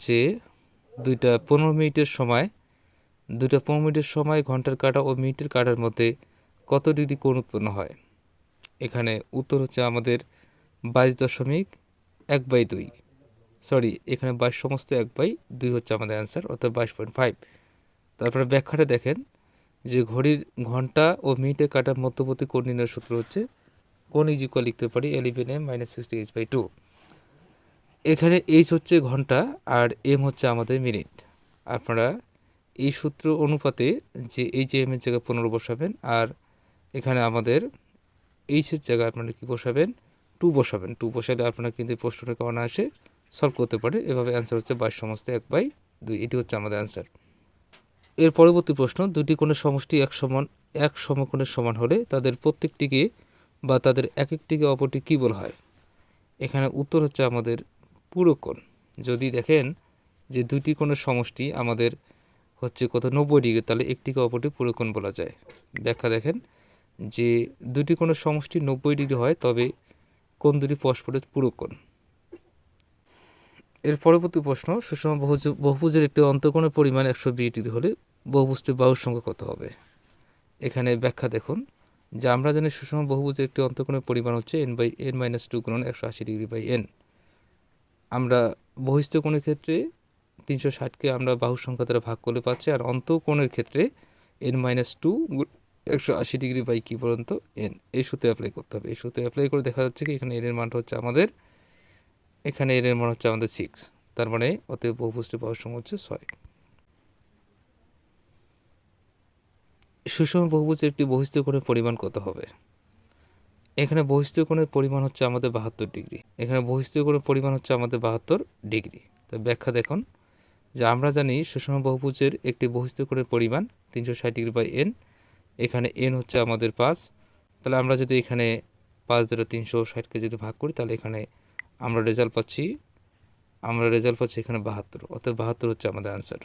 হচ্ছে দুইটা পনেরো মিনিটের সময়, দুইটা পনেরো মিনিটের সময় ঘণ্টার কাটা ও মিনিটের কাটার মধ্যে কত ডিগ্রি কোণ উৎপন্ন হয়? এখানে উত্তর হচ্ছে আমাদের বাইশ দশমিক এক বাই দুই। সরি, এখানে বাইশ সমস্ত এক বাই দুই হচ্ছে আমাদের অ্যান্সার, অর্থাৎ বাইশ পয়েন্ট ফাইভ। তারপরে ব্যাখ্যাটা দেখেন যে ঘড়ির ঘণ্টা ও মিনিটের কাটার মধ্যবর্তী কোণ নির্ণয়ের সূত্র হচ্ছে কোন ইজ লিখতে পারি eleven M minus sixty H by two. এখানে এইচ হচ্ছে ঘণ্টা আর এম হচ্ছে আমাদের মিনিট। আপনারা এই সূত্র অনুপাতে যে এই যে এম এর জায়গায় পনেরো বসাবেন আর এখানে আমাদের এইচের জায়গায় আপনারা কী বসাবেন? টু বসাবেন। টু বসালে আপনারা কিন্তু এই প্রশ্নটাকে অনায়াসে সলভ করতে পারে। এভাবে অ্যান্সার হচ্ছে বাইশ সমস্ত এক বাই দুই। এটি হচ্ছে আমাদের অ্যান্সার এর পরবর্তী প্রশ্ন, দুটি কোণের সমষ্টি এক সমান, এক সমকোণের সমান হলে তাদের প্রত্যেকটিকে বা তাদের এক একটিকে অপরটি কী বলা হয়? এখানে উত্তর হচ্ছে আমাদের পুরো কোণ। যদি দেখেন যে দুটি কোণের সমষ্টি আমাদের হচ্ছে কত, নব্বই ডিগ্রি, তাহলে একটিকে অপরটি পুরো কোণ বলা যায়। ব্যাখ্যা দেখেন যে দুটি কোণের সমষ্টি নব্বই ডিগ্রি হয়, তবে কোন দুটি পরস্পরের পুরো কোণ। এর পরবর্তী প্রশ্ন, সুষম বহুজ, বহুভুজের একটি অন্তঃকোণের পরিমাণ একশো বিশ ডিগ্রি হলে বহুভুজটির বাহুর সংখ্যা কত হবে? এখানে ব্যাখ্যা দেখুন যে আমরা জানি সুষম বহুভুজের একটি অন্তঃকোণের পরিমাণ হচ্ছে N by N minus two গুণন একশো আশি ডিগ্রি বাই এন আমরা বহিস্থ কোণের ক্ষেত্রে তিনশো ষাটকে আমরা বাহুর সংখ্যা দ্বারা ভাগ করলে পাচ্ছি, আর অন্তঃকোণের ক্ষেত্রে এন মাইনাস টু একশো আশি ডিগ্রি বাই কী পর্যন্ত এন এই সূত্রে অ্যাপ্লাই করতে হবে। এই সূত্রে অ্যাপ্লাই করে দেখা যাচ্ছে কি এখানে এর মানটা হচ্ছে আমাদের, এখানে এর মান হচ্ছে আমাদের সিক্স তার মানে অতএব বহুপুষ্টি পাওয়ার সময় হচ্ছে ছয়। সুষম বহুভুজের একটি বহিস্থ কোণের পরিমাণ কত হবে? এখানে বহিস্থ কোণের পরিমাণ হচ্ছে আমাদের বাহাত্তর ডিগ্রি। এখানে বহিস্থ কোণের পরিমাণ হচ্ছে আমাদের বাহাত্তর ডিগ্রি। তো ব্যাখ্যা দেখুন, যে আমরা জানি সুষম বহুভুজের একটি বহিস্থ কোণের পরিমাণ তিনশো ষাট ডিগ্রি বাই এন এখানে এন হচ্ছে আমাদের পাঁচ। তাহলে আমরা যদি এখানে পাঁচ দ্বারা তিনশো ষাটকে যদি ভাগ করি, তাহলে এখানে আমরা রেজাল্ট পাচ্ছি, আমরা রেজাল্ট পাচ্ছি এখানে বাহাত্তর অর্থাৎ বাহাত্তর হচ্ছে আমাদের অ্যান্সার